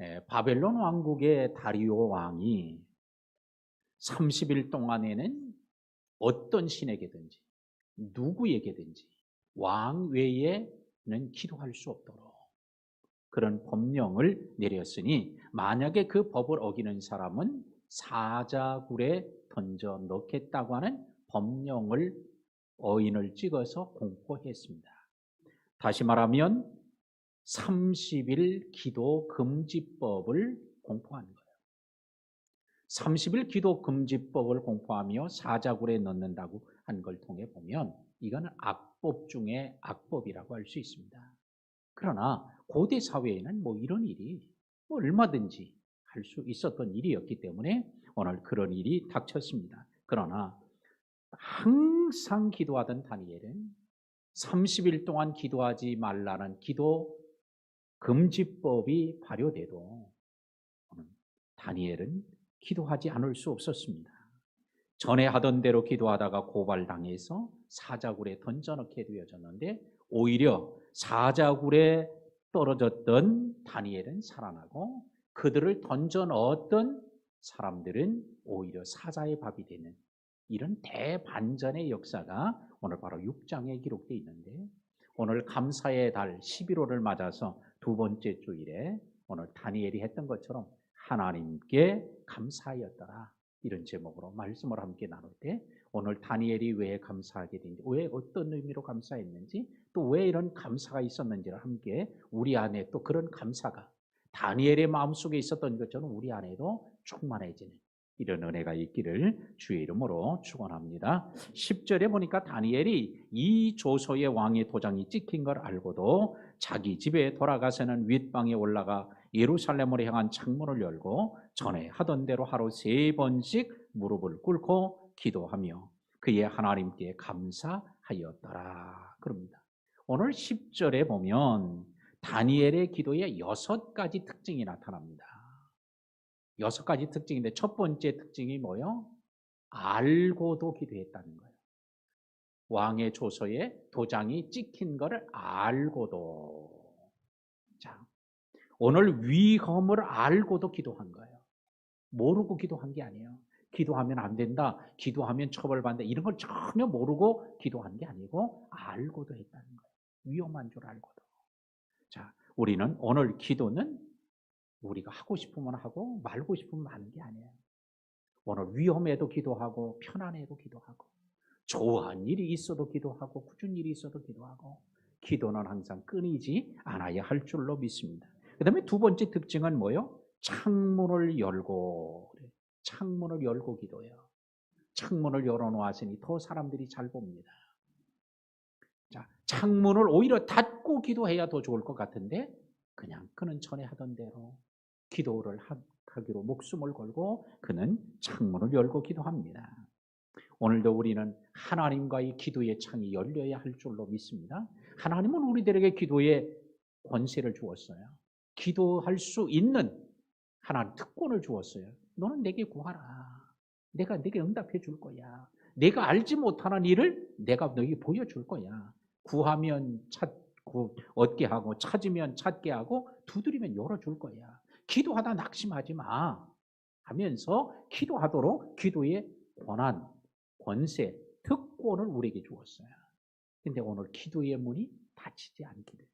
예, 바벨론 왕국의 다리오 왕이 30일 동안에는 어떤 신에게든지 누구에게든지 왕 외에는 기도할 수 없도록 그런 법령을 내렸으니 만약에 그 법을 어기는 사람은 사자굴에 던져 넣겠다고 하는 법령을 어인을 찍어서 공포했습니다. 다시 말하면 30일 기도 금지법을 공포한 거예요. 30일 기도 금지법을 공포하며 사자굴에 넣는다고 한 걸 통해 보면 이거는 악법 중에 악법이라고 할 수 있습니다. 그러나 고대 사회에는 뭐 이런 일이 뭐 얼마든지 할 수 있었던 일이었기 때문에 오늘 그런 일이 닥쳤습니다. 그러나 항상 기도하던 다니엘은 30일 동안 기도하지 말라는 기도 금지법이 발효돼도 다니엘은 기도하지 않을 수 없었습니다. 전에 하던 대로 기도하다가 고발당해서 사자굴에 던져넣게 되어졌는데 오히려 사자굴에 떨어졌던 다니엘은 살아나고 그들을 던져 넣었던 사람들은 오히려 사자의 밥이 되는 이런 대반전의 역사가 오늘 바로 6장에 기록되어 있는데 오늘 감사의 달 11월을 맞아서 두 번째 주일에 오늘 다니엘이 했던 것처럼 하나님께 감사하였더라 이런 제목으로 말씀을 함께 나눌 때 오늘 다니엘이 왜 감사하게 된지 왜 어떤 의미로 감사했는지 또 왜 이런 감사가 있었는지를 함께 우리 안에 또 그런 감사가 다니엘의 마음속에 있었던 것처럼 우리 안에도 충만해지는 이런 은혜가 있기를 주의 이름으로 축원합니다. 10절에 보니까 다니엘이 이 조소의 왕의 도장이 찍힌 걸 알고도 자기 집에 돌아가서는 윗방에 올라가 예루살렘으로 향한 창문을 열고 전에 하던 대로 하루 세 번씩 무릎을 꿇고 기도하며 그의 하나님께 감사하였더라. 그럽니다. 오늘 10절에 보면 다니엘의 기도에 여섯 가지 특징이 나타납니다. 여섯 가지 특징인데 첫 번째 특징이 뭐요? 알고도 기도했다는 거예요. 왕의 조서에 도장이 찍힌 것을 알고도. 자, 오늘 위험을 알고도 기도한 거예요. 모르고 기도한 게 아니에요. 기도하면 안 된다, 기도하면 처벌받는다, 이런 걸 전혀 모르고 기도한 게 아니고 알고도 했다는 거예요. 위험한 줄 알고도. 자, 우리는 오늘 기도는 우리가 하고 싶으면 하고 말고 싶으면 하는 게 아니에요. 오늘 위험해도 기도하고 편안해도 기도하고 좋아한 일이 있어도 기도하고 굳은 일이 있어도 기도하고 기도는 항상 끊이지 않아야 할 줄로 믿습니다. 그 다음에 두 번째 특징은 뭐요? 창문을 열고 창문을 열고 기도해요. 창문을 열어놓았으니 더 사람들이 잘 봅니다. 자, 창문을 오히려 닫고 기도해야 더 좋을 것 같은데 그냥 그는 전에 하던 대로 기도를 하기로 목숨을 걸고 그는 창문을 열고 기도합니다. 오늘도 우리는 하나님과의 기도의 창이 열려야 할 줄로 믿습니다. 하나님은 우리들에게 기도의 권세를 주었어요. 기도할 수 있는 하나님 특권을 주었어요. 너는 내게 구하라. 내가 내게 응답해 줄 거야. 내가 알지 못하는 일을 내가 너에게 보여줄 거야. 구하면 찾고 얻게 하고 찾으면 찾게 하고 두드리면 열어줄 거야. 기도하다 낙심하지 마. 하면서 기도하도록 기도의 권한, 권세, 특권을 우리에게 주었어요. 근데 오늘 기도의 문이 닫히지 않기를.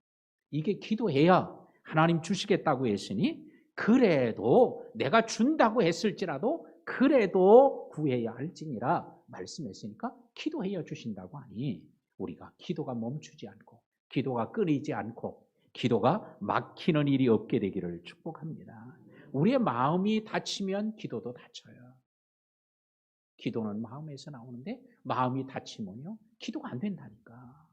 이게 기도해야 하나님 주시겠다고 했으니 그래도 내가 준다고 했을지라도 그래도 구해야 할지니라 말씀했으니까 기도해야 주신다고 하니 우리가 기도가 멈추지 않고 기도가 끊이지 않고 기도가 막히는 일이 없게 되기를 축복합니다. 우리의 마음이 닫히면 기도도 닫혀요. 기도는 마음에서 나오는데 마음이 닫히면요 기도가 안 된다니까.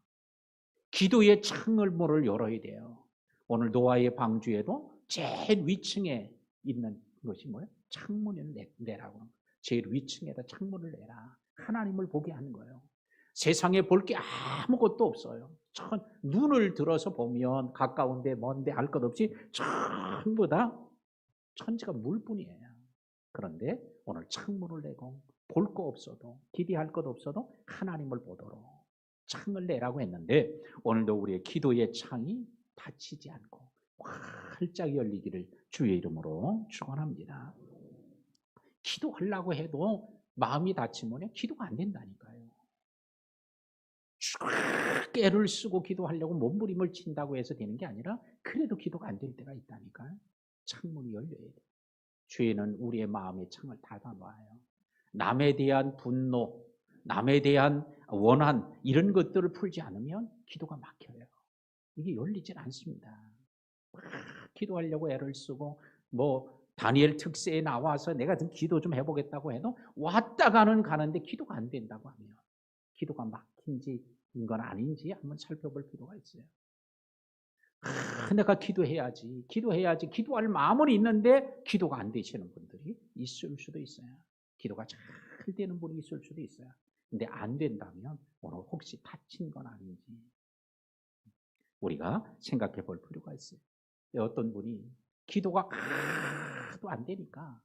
기도의 창을 문을 열어야 돼요. 오늘 노아의 방주에도 제일 위층에 있는 것이 뭐예요? 창문을 내, 라고 제일 위층에다 창문을 내라. 하나님을 보게 하는 거예요. 세상에 볼 게 아무것도 없어요. 전 눈을 들어서 보면 가까운데 먼데 알 것 없이 전부 다 천지가 물뿐이에요. 그런데 오늘 창문을 내고 볼 거 없어도 기대할 것 없어도 하나님을 보도록 창을 내라고 했는데 오늘도 우리의 기도의 창이 닫히지 않고 활짝 열리기를 주의 이름으로 축원합니다. 기도하려고 해도 마음이 다치면 기도가 안 된다니까요. 쭉 깨를 쓰고 기도하려고 몸부림을 친다고 해서 되는 게 아니라 그래도 기도가 안 될 때가 있다니까요. 창문이 열려야 돼. 죄는 우리의 마음의 창을 닫아놔요. 남에 대한 분노, 남에 대한 원한 이런 것들을 풀지 않으면 기도가 막혀요. 이게 열리질 않습니다. 막 기도하려고 애를 쓰고 뭐 다니엘 특세에 나와서 내가 좀 기도 좀 해보겠다고 해도 왔다 가는 가는데 기도가 안 된다고 하면 기도가 막힌지 건 아닌지 한번 살펴볼 필요가 있어요. 아, 내가 기도해야지, 기도해야지, 기도할 마음은 있는데 기도가 안 되시는 분들이 있을 수도 있어요. 기도가 잘 되는 분이 있을 수도 있어요. 근데 안 된다면 오늘 혹시 다친 건 아닌지 우리가 생각해 볼 필요가 있어요. 어떤 분이 기도가 하도 안 되니까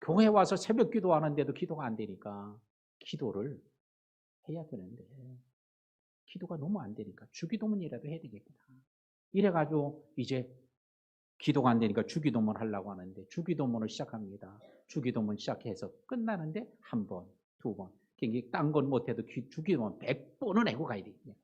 교회 와서 새벽 기도하는데도 기도가 안 되니까 기도를 해야 되는데 기도가 너무 안 되니까 주기도문이라도 해야 되겠구나. 이래가지고 이제 기도가 안 되니까 주기도문 하려고 하는데 주기도문을 시작합니다. 주기도문 시작해서 끝나는데 한 번, 두 번. 딴건 못해도 주기도문 100번은 해고 가야 되겠네.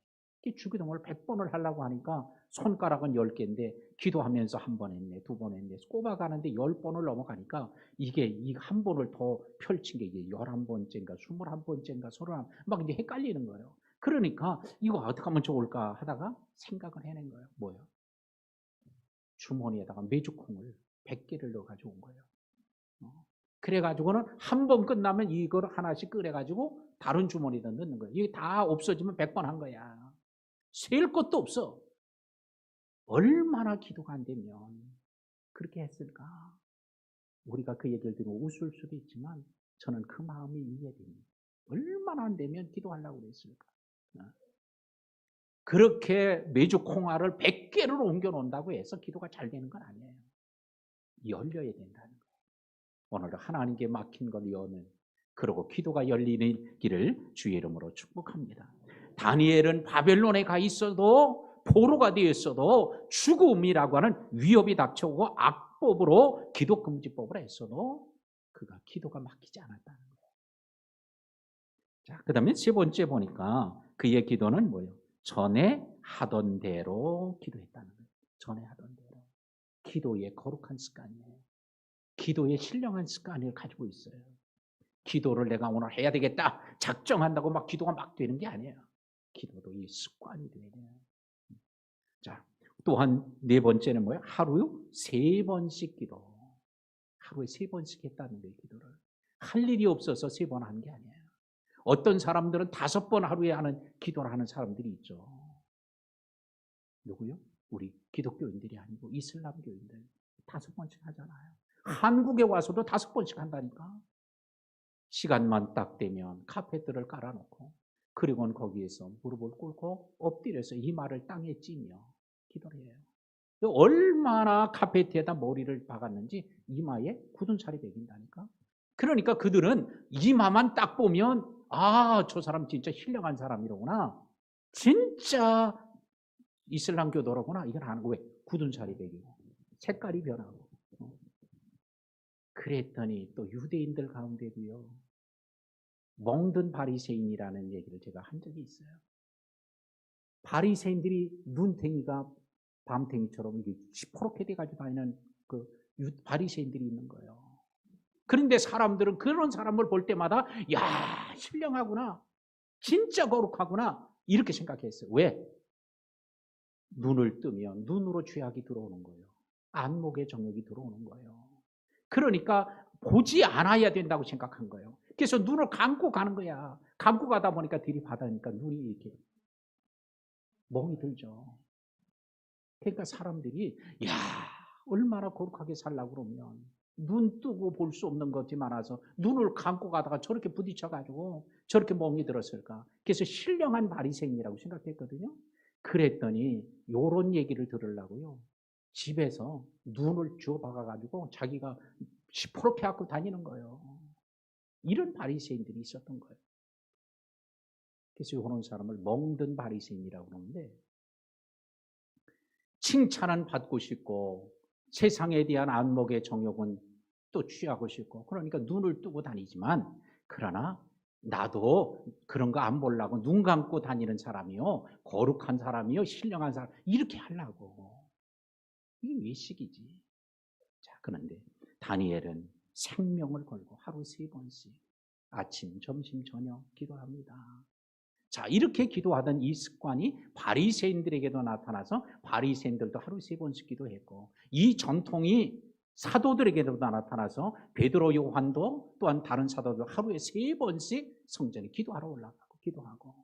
주기도문을 100번을 하려고 하니까 손가락은 10개인데 기도하면서 한 번 했네, 두 번 했네. 꼽아가는데 10번을 넘어가니까 이게 이 한 번을 더 펼친 게 이게 11번째인가 21번째인가 31, 막 이제 헷갈리는 거예요. 그러니까 이거 어떻게 하면 좋을까 하다가 생각을 해낸 거예요. 뭐요? 주머니에다가 메주콩을 100개를 넣어 가지고 온 거예요. 어. 그래가지고는 한 번 끝나면 이걸 하나씩 끓여가지고 다른 주머니에다 넣는 거예요. 이게 다 없어지면 100번 한 거야. 셀 것도 없어. 얼마나 기도가 안 되면 그렇게 했을까? 우리가 그 얘기를 들으면 웃을 수도 있지만 저는 그 마음이 이해됩니다. 얼마나 안 되면 기도하려고 그랬을까? 어. 그렇게 매주 콩알을 100개를 옮겨 놓는다고 해서 기도가 잘 되는 건 아니에요. 열려야 된다는. 오늘도 하나님께 막힌 걸 여는 그러고 기도가 열리는 길을 주의 이름으로 축복합니다. 다니엘은 바벨론에 가 있어도 포로가 되어 있어도 죽음이라고 하는 위협이 닥쳐오고 악법으로 기도 금지법을 했어도 그가 기도가 막히지 않았다는 거예요. 자, 그 다음에 세 번째 보니까 그의 기도는 뭐예요? 전에 하던 대로 기도했다는 거예요. 전에 하던 대로. 기도의 거룩한 습관이에요. 기도의 신령한 습관을 가지고 있어요. 기도를 내가 오늘 해야 되겠다. 작정한다고 막 기도가 막 되는 게 아니에요. 기도도 이 습관이 돼요. 자, 또한 네 번째는 뭐예요? 하루에 세 번씩 기도. 하루에 세 번씩 했다는 거예요, 기도를. 할 일이 없어서 세 번 한 게 아니에요. 어떤 사람들은 다섯 번 하루에 하는 기도를 하는 사람들이 있죠. 누구요? 우리 기독교인들이 아니고 이슬람교인들 다섯 번씩 하잖아요. 한국에 와서도 다섯 번씩 한다니까. 시간만 딱 되면 카페들을 깔아놓고 그리고는 거기에서 무릎을 꿇고 엎드려서 이마를 땅에 찌며 기도를 해요. 얼마나 카페트에다 머리를 박았는지 이마에 굳은 살이 배긴다니까. 그러니까 그들은 이마만 딱 보면 아, 저 사람 진짜 신령한 사람이로구나. 진짜 이슬람 교도로구나. 이걸 아는 거 왜? 굳은 살이 배기고 색깔이 변하고. 어. 그랬더니 또 유대인들 가운데도요. 멍든 바리새인이라는 얘기를 제가 한 적이 있어요. 바리새인들이 눈탱이가 밤탱이처럼 이게 시퍼렇게 돼가지고 다니는 그 바리새인들이 있는 거예요. 그런데 사람들은 그런 사람을 볼 때마다 야 신령하구나, 진짜 거룩하구나 이렇게 생각했어요. 왜? 눈을 뜨면 눈으로 죄악이 들어오는 거예요. 안목의 정욕이 들어오는 거예요. 그러니까 보지 않아야 된다고 생각한 거예요. 그래서 눈을 감고 가는 거야. 감고 가다 보니까 들이받으니까 눈이 이렇게 멍이 들죠. 그러니까 사람들이 야 얼마나 거룩하게 살라고 그러면 눈 뜨고 볼 수 없는 것이 많아서 눈을 감고 가다가 저렇게 부딪혀가지고 저렇게 멍이 들었을까. 그래서 신령한 바리새인이라고 생각했거든요. 그랬더니 요런 얘기를 들으려고요. 집에서 눈을 주워 박아가지고 자기가 시퍼렇게 갖고 다니는 거예요. 이런 바리새인들이 있었던 거예요. 그래서 이런 사람을 멍든 바리새인이라고 그러는데 칭찬은 받고 싶고 세상에 대한 안목의 정욕은 또 취하고 싶고 그러니까 눈을 뜨고 다니지만 그러나 나도 그런 거 안 보려고 눈 감고 다니는 사람이요 거룩한 사람이요 신령한 사람 이렇게 하려고 이게 외식이지 자 그런데 다니엘은 생명을 걸고 하루 세 번씩 아침 점심 저녁 기도합니다 자 이렇게 기도하던 이 습관이 바리새인들에게도 나타나서 바리새인들도 하루 세 번씩 기도했고 이 전통이 사도들에게도 나타나서 베드로 요한도 또한 다른 사도들 하루에 세 번씩 성전에 기도하러 올라가고 기도하고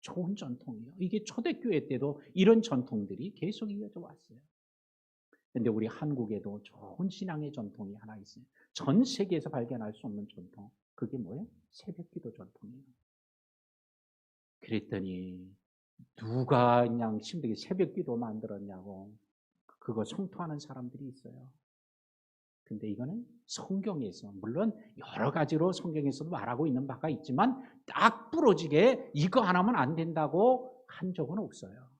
좋은 전통이에요. 이게 초대교회 때도 이런 전통들이 계속 이어져 왔어요. 근데 우리 한국에도 좋은 신앙의 전통이 하나 있어요. 전 세계에서 발견할 수 없는 전통. 그게 뭐예요? 새벽 기도 전통이에요. 그랬더니 누가 그냥 힘들게 새벽 기도 만들었냐고 그거 성토하는 사람들이 있어요. 근데 이거는 성경에서 물론 여러 가지로 성경에서도 말하고 있는 바가 있지만 딱 부러지게 이거 안 하면 안 된다고 한 적은 없어요.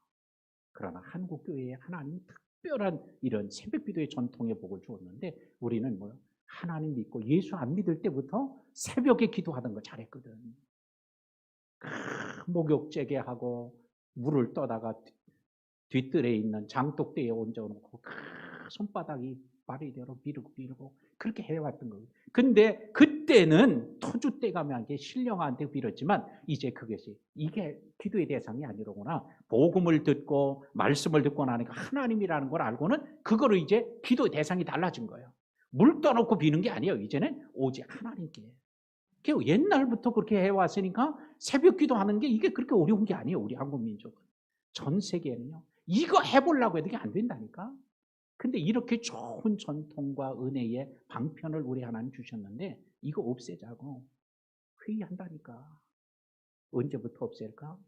그러나 한국 교회에 하나님 특 별한 이런 새벽 기도의 전통의 복을 주었는데 우리는 뭐 하나님 믿고 예수 안 믿을 때부터 새벽에 기도하던 거 잘했거든. 목욕 재개하고 물을 떠다가 뒷뜰에 있는 장독대에 얹어놓고 손바닥이 발이대로 비르고 비르고 그렇게 해왔던 거예요. 근데 그때는 토주 때 가면 게 신령한테 빌었지만 이제 그것이 이게 기도의 대상이 아니로구나. 복음을 듣고 말씀을 듣고 나니까 하나님이라는 걸 알고는 그거를 이제 기도의 대상이 달라진 거예요. 물 떠놓고 비는 게 아니에요. 이제는 오직 하나님께. 그 옛날부터 그렇게 해왔으니까 새벽 기도하는 게 이게 그렇게 어려운 게 아니에요. 우리 한국 민족은. 전 세계는요. 이거 해보려고 해도 이게 안 된다니까. 근데 이렇게 좋은 전통과 은혜의 방편을 우리 하나님 주셨는데 이거 없애자고 회의한다니까. 언제부터 없앨까?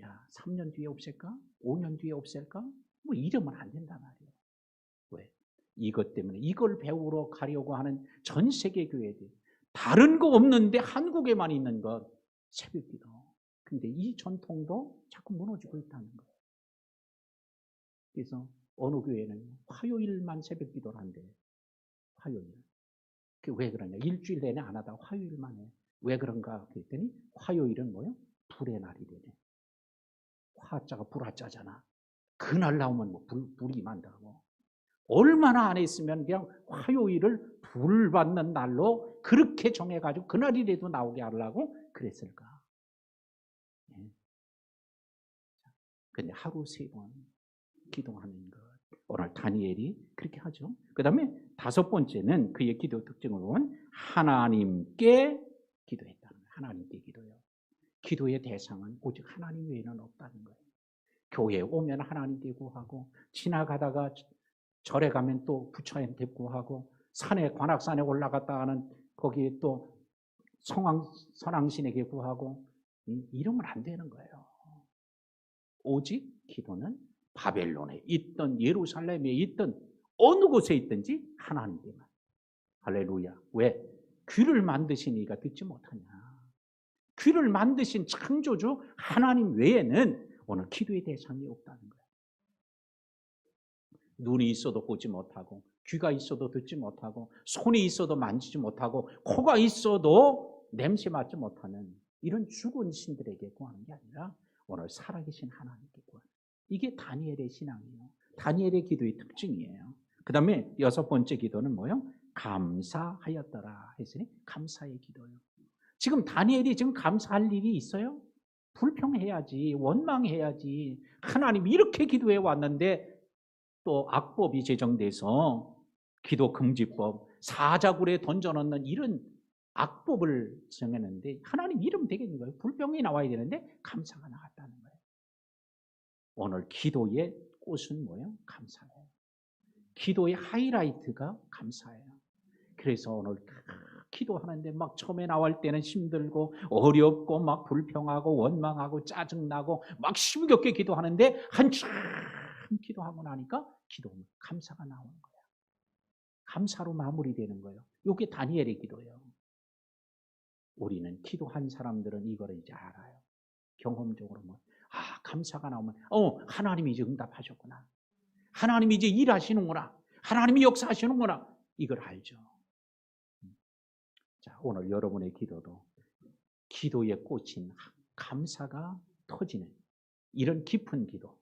야, 3년 뒤에 없앨까? 5년 뒤에 없앨까? 뭐 이러면 안 된단 말이에요. 왜? 이것 때문에 이걸 배우러 가려고 하는 전 세계 교회들 다른 거 없는데 한국에만 있는 것 새벽 기도. 근데 이 전통도 자꾸 무너지고 있다는 거예요. 그래서 어느 교회는 화요일만 새벽 기도를 한대. 화요일. 그왜 그러냐? 일주일 내내 안 하다 화요일만 해. 왜 그런가? 그랬더니 화요일은 뭐요? 불의 날이래네. 화자가 불화자잖아. 그날 나오면 뭐 불, 불이 만다고. 얼마나 안 했으면 그냥 화요일을 불 받는 날로 그렇게 정해가지고 그날이라도 나오게 하려고 그랬을까? 네. 근데 하루 세 번 기도하는 것. 오늘 다니엘이 그렇게 하죠. 그 다음에 다섯 번째는 그의 기도 보면 하나님께 기도했다는 거예요. 하나님께 기도요. 기도의 대상은 오직 하나님 외에는 없다는 거예요. 교회에 오면 하나님께 구하고 지나가다가 절에 가면 또 부처한테 구하고 산에 관악산에 올라갔다 하는 거기 또 성왕 선왕신에게 구하고 이러면 안 되는 거예요. 오직 기도는 바벨론에 있던 예루살렘에 있던 어느 곳에 있든지 하나님께만. 할렐루야. 왜? 귀를 만드신 이가 듣지 못하냐. 귀를 만드신 창조주 하나님 외에는 오늘 기도의 대상이 없다는 거예요. 눈이 있어도 보지 못하고, 귀가 있어도 듣지 못하고, 손이 있어도 만지지 못하고, 코가 있어도 냄새 맡지 못하는 이런 죽은 신들에게 구하는 게 아니라 오늘 살아계신 하나님께 구하는 이게 다니엘의 신앙이에요. 다니엘의 기도의 특징이에요. 그 다음에 여섯 번째 기도는 뭐요? 감사하였더라 했으니 감사의 기도요. 지금 다니엘이 지금 감사할 일이 있어요? 불평해야지, 원망해야지. 하나님 이렇게 기도해 왔는데 또 악법이 제정돼서 기도 금지법, 사자굴에 던져넣는 이런 악법을 정했는데 하나님 이름 되겠는 거예요. 불평이 나와야 되는데 감사가 거예요. 오늘 기도의 꽃은 뭐예요? 감사예요. 기도의 하이라이트가 감사예요. 그래서 오늘 기도하는데 막 처음에 나올 때는 힘들고 어렵고 막 불평하고 원망하고 짜증나고 막 힘겹게 기도하는데 한참 기도하고 나니까 기도 감사가 나오는 거예요. 감사로 마무리되는 거예요. 이게 다니엘의 기도예요. 우리는 기도한 사람들은 이거를 이제 알아요. 경험적으로 뭐 아, 감사가 나오면, 어, 하나님이 이제 응답하셨구나. 하나님이 이제 일하시는구나. 하나님이 역사하시는구나. 이걸 알죠. 자, 오늘 여러분의 기도도 기도에 꽂힌 감사가 터지는 이런 깊은 기도,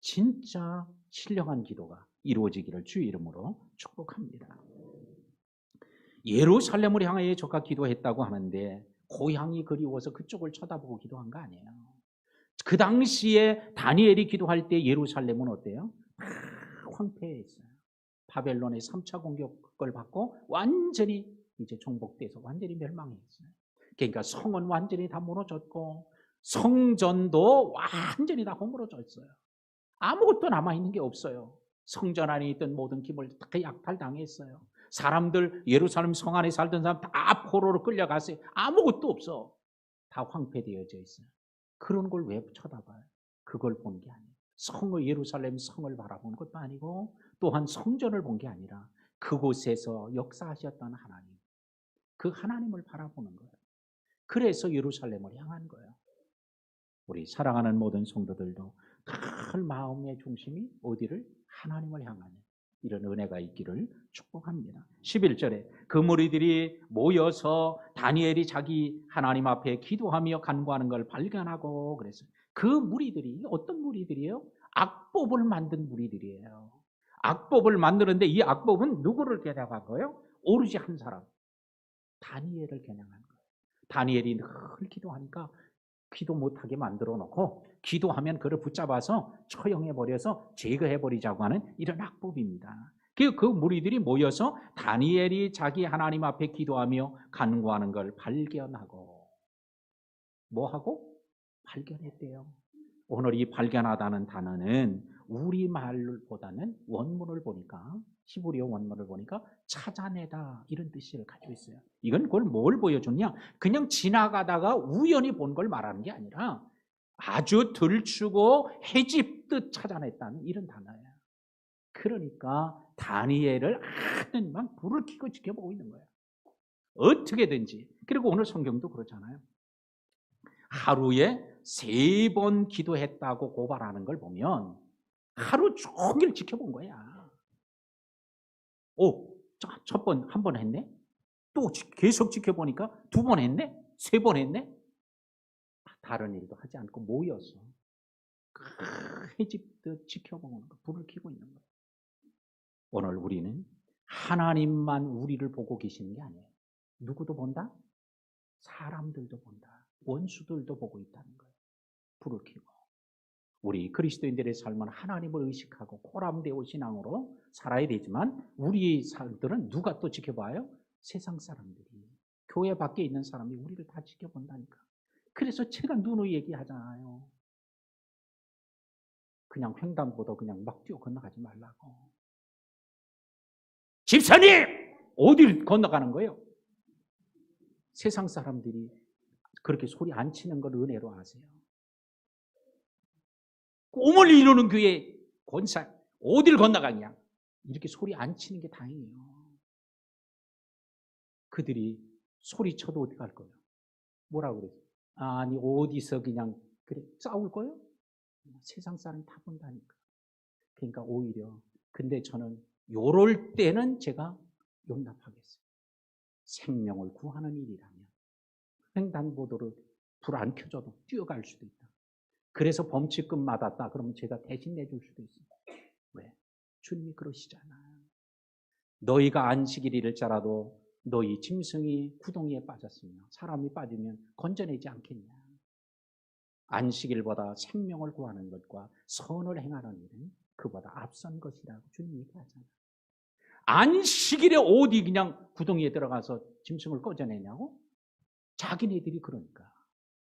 진짜 신령한 기도가 이루어지기를 주의 이름으로 축복합니다. 예루살렘을 향하여 저가 기도했다고 하는데 고향이 그리워서 그쪽을 쳐다보고 기도한 거 아니에요. 그 당시에 다니엘이 기도할 때 예루살렘은 어때요? 막 황폐했어요. 바벨론의 3차 공격을 받고 완전히 이제 정복돼서 완전히 멸망했어요. 그러니까 성은 완전히 다 무너졌고 성전도 완전히 다 허물어졌어요. 아무것도 남아있는 게 없어요. 성전 안에 있던 모든 기물 다 약탈당했어요. 사람들 예루살렘 성 안에 살던 사람 다 포로로 끌려갔어요. 아무것도 없어. 다 황폐되어져 있어요. 그런 걸 왜 쳐다봐요? 그걸 본 게 아니에요. 성을 예루살렘 성을 바라본 것도 아니고 또한 성전을 본 게 아니라 그곳에서 역사하셨던 하나님. 그 하나님을 바라보는 거예요. 그래서 예루살렘을 향한 거예요. 우리 사랑하는 모든 성도들도 늘 마음의 중심이 어디를 하나님을 향하는 이런 은혜가 있기를 축복합니다. 11절에 그 무리들이 모여서 다니엘이 자기 하나님 앞에 기도하며 간구하는 걸 발견하고 그래서 그 무리들이 어떤 무리들이에요? 악법을 만든 무리들이에요. 악법을 만드는데 이 악법은 누구를 겨냥한 거예요? 오로지 한 사람. 다니엘을 겨냥한 거예요. 다니엘이 늘 기도하니까 기도 못하게 만들어 놓고 기도하면 그를 붙잡아서 처형해 버려서 제거해 버리자고 하는 이런 악법입니다. 그, 그 무리들이 모여서 다니엘이 자기 하나님 앞에 기도하며 간구하는 걸 발견하고 뭐 하고 발견했대요. 오늘 이 발견하다는 단어는 우리 말보다는 원문을 보니까 히브리어 원문을 보니까 찾아내다 이런 뜻을 가지고 있어요. 이건 그걸 뭘 보여주냐? 그냥 지나가다가 우연히 본 걸 말하는 게 아니라 아주 들추고 해집듯 찾아냈다는 이런 단어예요. 그러니까 다니엘을 하늘만 불을 켜고 지켜보고 있는 거예요. 어떻게든지. 그리고 오늘 성경도 그렇잖아요. 하루에 세 번 기도했다고 고발하는 걸 보면 하루 종일 지켜본 거야. 오, 첫 번, 한 번 했네? 또 지- 계속 지켜보니까 두 번 했네? 세 번 했네? 다른 일도 하지 않고 모여서 해집듯 지켜보는 거, 불을 켜고 있는 거예요. 오늘 우리는 하나님만 우리를 보고 계시는 게 아니에요. 누구도 본다? 사람들도 본다. 원수들도 보고 있다는 거예요. 불을 켜고. 우리 그리스도인들의 삶은 하나님을 의식하고 코람데오 신앙으로 살아야 되지만 우리 삶들은 누가 또 지켜봐요? 세상 사람들이. 교회 밖에 있는 사람이 우리를 다 지켜본다니까. 그래서 제가 누누이 얘기하잖아요. 그냥 횡단보도 그냥 막 뛰어 건너가지 말라고. 집사님! 어딜 건너가는 거예요? 세상 사람들이 그렇게 소리 안 치는 걸 은혜로 아세요. 꿈을 이루는 교회 권사 어딜 건너가냐? 이렇게 소리 안 치는 게 다행이에요. 그들이 소리 쳐도 어떻게 할 거예요? 뭐라고 그랬어요? 아니 어디서 그냥 그래 싸울 거예요? 세상 사람 다 본다니까. 그러니까 오히려 근데 저는 요럴 때는 제가 용납하겠어요. 생명을 구하는 일이라면 횡단보도를 불 안 켜줘도 뛰어갈 수도 있다. 그래서 범칙금 맞았다. 그러면 제가 대신 내줄 수도 있습니다. 왜? 주님이 그러시잖아요. 너희가 안식일 일자라도 너희 짐승이 구덩이에 빠졌으며 사람이 빠지면 건져내지 않겠냐. 안식일보다 생명을 구하는 것과 선을 행하는 일은 그보다 앞선 것이라고 주님 얘기하잖아요. 안식일에 어디 그냥 구덩이에 들어가서 짐승을 꺼져내냐고? 자기네들이 그러니까.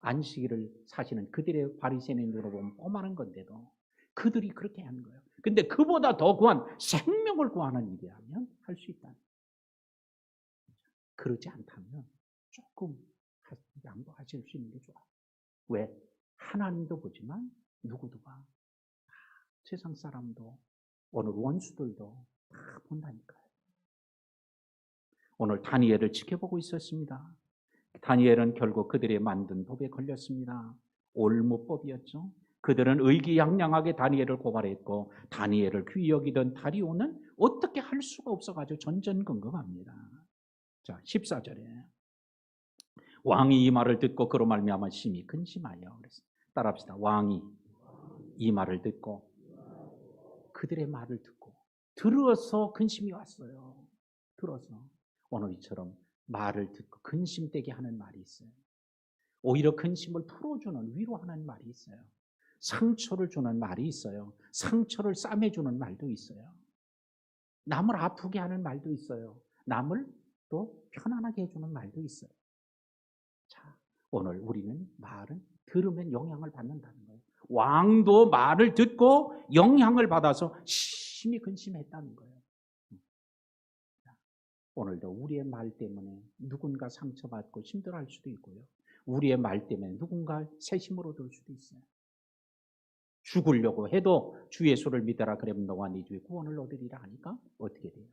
안식일을 사시는 그들의 바리새인으로 보면 뻔한 건데도 그들이 그렇게 하는 거예요. 근데 그보다 더 구한 생명을 구하는 일이라면 할 수 있다. 그러지 않다면 조금 양보하실 수 있는 게 좋아. 왜? 하나님도 보지만 누구도 봐. 세상 사람도 오늘 원수들도 다 본다니까요. 오늘 다니엘을 지켜보고 있었습니다. 다니엘은 결국 그들의 만든 법에 걸렸습니다. 올무법이었죠. 그들은 의기양양하게 다니엘을 고발했고 다니엘을 귀히 여기던 다리오는 어떻게 할 수가 없어가지고 전전긍긍합니다. 자, 14절에 왕이 이 말을 듣고 그로 말미암아 심히 근심하여 그랬어. 따라합시다. 왕이 이 말을 듣고 그들의 말을 듣고 들어서 근심이 왔어요. 들어서 오늘 이처럼 말을 듣고 근심되게 하는 말이 있어요. 오히려 근심을 풀어주는 위로하는 말이 있어요. 상처를 주는 말이 있어요. 상처를 싸매주는 말도 있어요. 남을 아프게 하는 말도 있어요. 남을 또 편안하게 해주는 말도 있어요. 자, 오늘 우리는 말은 들으면 영향을 받는다는 거예요. 왕도 말을 듣고 영향을 받아서 심히 근심했다는 거예요. 자, 오늘도 우리의 말 때문에 누군가 상처받고 힘들어할 수도 있고요. 우리의 말 때문에 누군가 새심을 얻을 수도 있어요. 죽으려고 해도 주 예수를 믿어라 그러면 너와 네 주의 구원을 얻으리라 하니까 어떻게 돼요?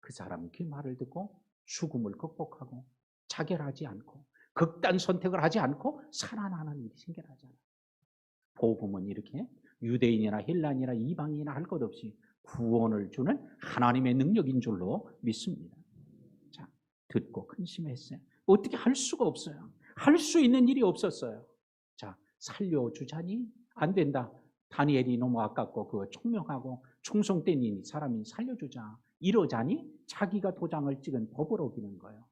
그 사람이 그 말을 듣고 죽음을 극복하고 자결하지 않고 극단 선택을 하지 않고 살아나는 일이 생겨나잖아요. 복음은 이렇게 유대인이나 헬란이나 이방인이나 할 것 없이 구원을 주는 하나님의 능력인 줄로 믿습니다. 자, 듣고 근심했어요. 어떻게 할 수가 없어요. 할 수 있는 일이 없었어요. 자, 살려주자니 안 된다. 다니엘이 너무 아깝고 그 총명하고 충성된 사람이 살려주자. 이러자니 자기가 도장을 찍은 법을 어기는 거예요.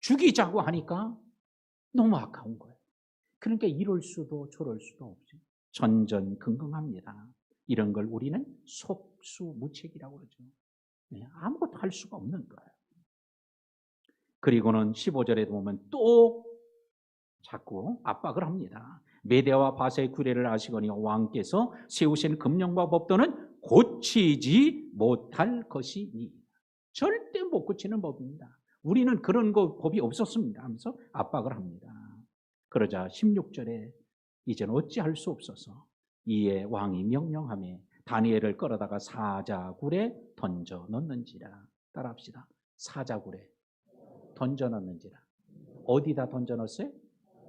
죽이자고 하니까 너무 아까운 거예요. 그러니까 이럴 수도 저럴 수도 없죠. 전전긍긍합니다. 이런 걸 우리는 속수무책이라고 그러죠. 네, 아무것도 할 수가 없는 거예요. 그리고는 15절에 보면 또 자꾸 압박을 합니다. 메대와 바세의 구례를 아시거니 왕께서 세우신 금령과 법도는 고치지 못할 것이니 절대 못 고치는 법입니다. 우리는 그런 거 법이 없었습니다 하면서 압박을 합니다. 그러자 16절에 이제는 어찌할 수 없어서 이에 왕이 명령함에 다니엘을 끌어다가 사자굴에 던져 넣는지라 따라합시다. 사자굴에 던져 넣는지라 어디다 던져 넣었어요?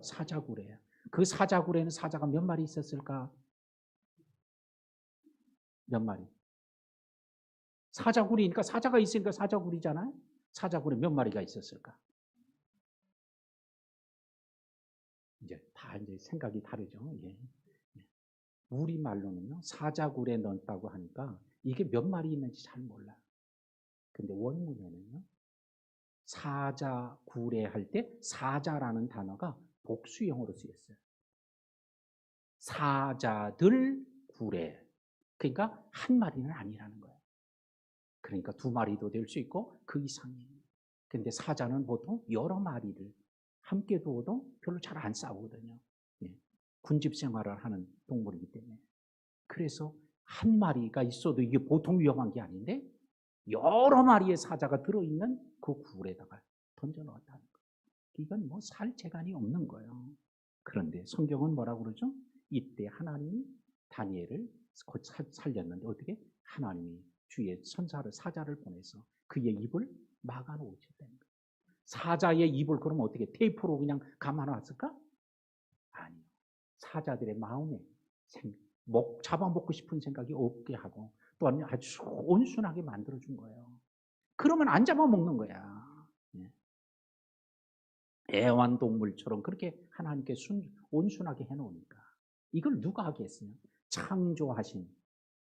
사자굴에 그 사자굴에는 사자가 몇 마리 있었을까? 몇 마리? 사자굴이니까 사자가 있으니까 사자굴이잖아요. 사자굴에 몇 마리가 있었을까? 이제 다 이제 생각이 다르죠. 예. 우리 말로는요 사자굴에 넣었다고 하니까 이게 몇 마리 있는지 잘 몰라. 근데 원문에는요 사자굴에 할 때 사자라는 단어가 복수형으로 쓰였어요. 사자들 굴에 그러니까 한 마리는 아니라는 거예요. 그러니까 두 마리도 될 수 있고 그 이상이. 근데 사자는 보통 여러 마리를 함께 두어도 별로 잘 안 싸우거든요. 예. 군집 생활을 하는 동물이기 때문에. 그래서 한 마리가 있어도 이게 보통 위험한 게 아닌데 여러 마리의 사자가 들어있는 그 굴에다가 던져 넣었다는 거예요. 이건 뭐 살 재간이 없는 거예요. 그런데 성경은 뭐라고 그러죠? 이때 하나님이 다니엘을 곧 살렸는데 어떻게? 하나님이 주의 선사를 사자를 보내서 그의 입을 막아 놓으셨다는 거예요. 사자의 입을 그럼 어떻게 테이프로 그냥 감아놨을까? 사자들의 마음에 생, 목 잡아먹고 싶은 생각이 없게 하고 또한 아주 온순하게 만들어 준 거예요. 그러면 안 잡아먹는 거야. 예. 애완동물처럼 그렇게 하나님께 순, 온순하게 해놓으니까 이걸 누가 하겠어요? 창조하신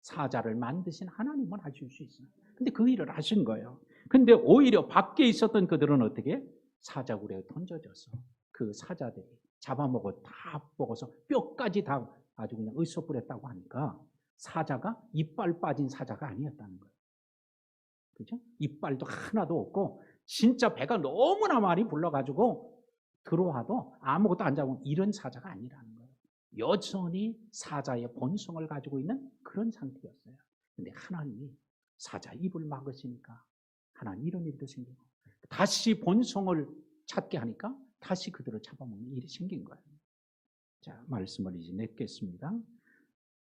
사자를 만드신 하나님은 하실 수 있어요. 근데 그 일을 하신 거예요. 근데 오히려 밖에 있었던 그들은 어떻게? 사자굴에 던져져서 그 사자들이 잡아먹어 다 먹어서 뼈까지 다 아주 그냥 의소부렸다고 하니까 사자가 이빨 빠진 사자가 아니었다는 거예요. 그죠? 이빨도 하나도 없고 진짜 배가 너무나 많이 불러가지고 들어와도 아무것도 안 잡으면 이런 사자가 아니라는 거예요. 여전히 사자의 본성을 가지고 있는 그런 상태였어요. 근데 하나님이 사자 입을 막으시니까 하나님 이런 일도 생기고 다시 본성을 찾게 하니까 다시 그들을 잡아먹는 일이 생긴 거예요. 자, 말씀을 이제 맺겠습니다.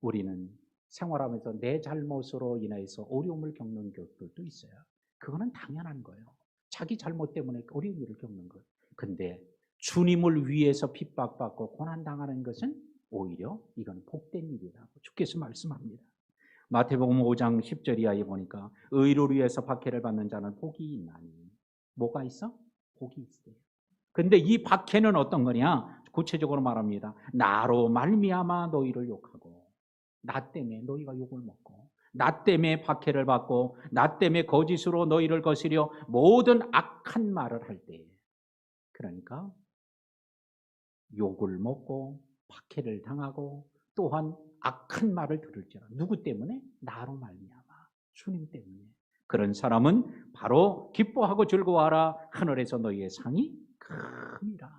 우리는 생활하면서 내 잘못으로 인해서 어려움을 겪는 것들도 있어요. 그거는 당연한 거예요. 자기 잘못 때문에 어려운 일을 겪는 것. 근데 주님을 위해서 핍박받고 고난당하는 것은 오히려 이건 복된 일이라고 주께서 말씀합니다. 마태복음 5장 10절 이하에 보니까 의로를 위해서 박해를 받는 자는 복이 있나니 뭐가 있어? 복이 있어요. 근데 이 박해는 어떤 거냐? 구체적으로 말합니다. 나로 말미암아 너희를 욕하고 나 때문에 너희가 욕을 먹고 나 때문에 박해를 받고 나 때문에 거짓으로 너희를 거스려 모든 악한 말을 할 때 그러니까 욕을 먹고 박해를 당하고 또한 악한 말을 들을지라. 누구 때문에? 나로 말미암아. 주님 때문에. 그런 사람은 바로 기뻐하고 즐거워하라. 하늘에서 너희의 상이 큽니다.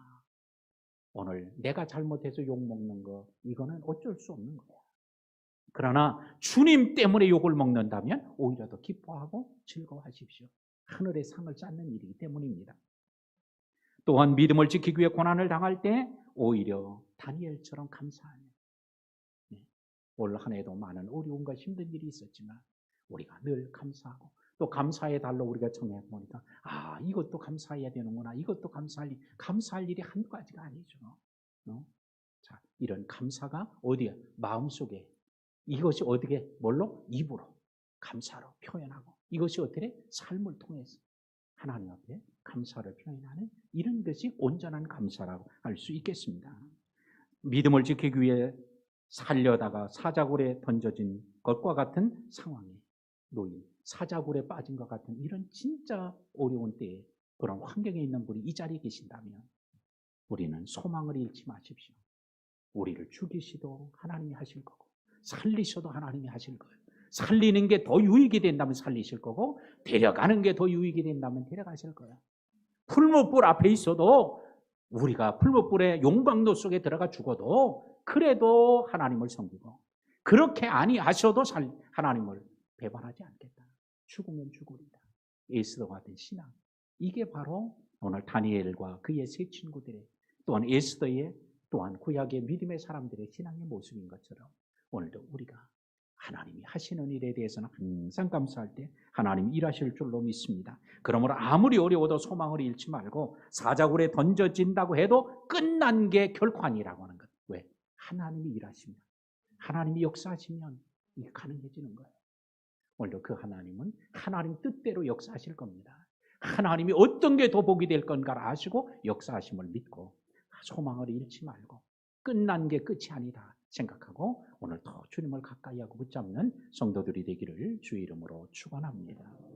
오늘 내가 잘못해서 욕 먹는 거 이거는 어쩔 수 없는 거야. 그러나 주님 때문에 욕을 먹는다면 오히려 더 기뻐하고 즐거워하십시오. 하늘의 상을 쌓는 일이기 때문입니다. 또한 믿음을 지키기 위해 고난을 당할 때 오히려 다니엘처럼 감사하며 네, 올한 해도 많은 어려움과 힘든 일이 있었지만 우리가 늘 감사하고 또 감사의 달로 우리가 청해 보니까 아 이것도 감사해야 되는구나. 이것도 감사할 일 감사할 일이 한 가지가 아니죠. 어? 자 이런 감사가 어디에? 마음 속에. 이것이 어떻게? 뭘로? 입으로. 감사로 표현하고. 이것이 어떻게? 삶을 통해서. 하나님 앞에 감사를 표현하는 이런 것이 온전한 감사라고 할 수 있겠습니다. 믿음을 지키기 위해 살려다가 사자굴에 던져진 것과 같은 상황에 놓인 사자굴에 빠진 것 같은 이런 진짜 어려운 때에 그런 환경에 있는 분이 이 자리에 계신다면 우리는 소망을 잃지 마십시오. 우리를 죽이시도 하나님이 하실 거고 살리셔도 하나님이 하실 거예요. 살리는 게 더 유익이 된다면 살리실 거고 데려가는 게 더 유익이 된다면 데려가실 거예요. 풀무불 앞에 있어도 우리가 풀무불의 용광로 속에 들어가 죽어도 그래도 하나님을 섬기고 그렇게 아니하셔도 살, 하나님을 배반하지 않겠다. 죽으면 죽으리다. 에스더 같은 신앙. 이게 바로 오늘 다니엘과 그의 세 친구들의 또한 에스더의 또한 구약의 믿음의 사람들의 신앙의 모습인 것처럼 오늘도 우리가 하나님이 하시는 일에 대해서는 항상 감사할 때 하나님이 일하실 줄로 믿습니다. 그러므로 아무리 어려워도 소망을 잃지 말고 사자굴에 던져진다고 해도 끝난 게 결코 아니라고 하는 것. 왜? 하나님이 일하시면, 하나님이 역사하시면 이게 가능해지는 거예요. 오늘도 그 하나님은 하나님 뜻대로 역사하실 겁니다. 하나님이 어떤 게 더 복이 될 건가를 아시고 역사하심을 믿고 소망을 잃지 말고 끝난 게 끝이 아니다 생각하고 오늘 더 주님을 가까이 하고 붙잡는 성도들이 되기를 주의 이름으로 축원합니다.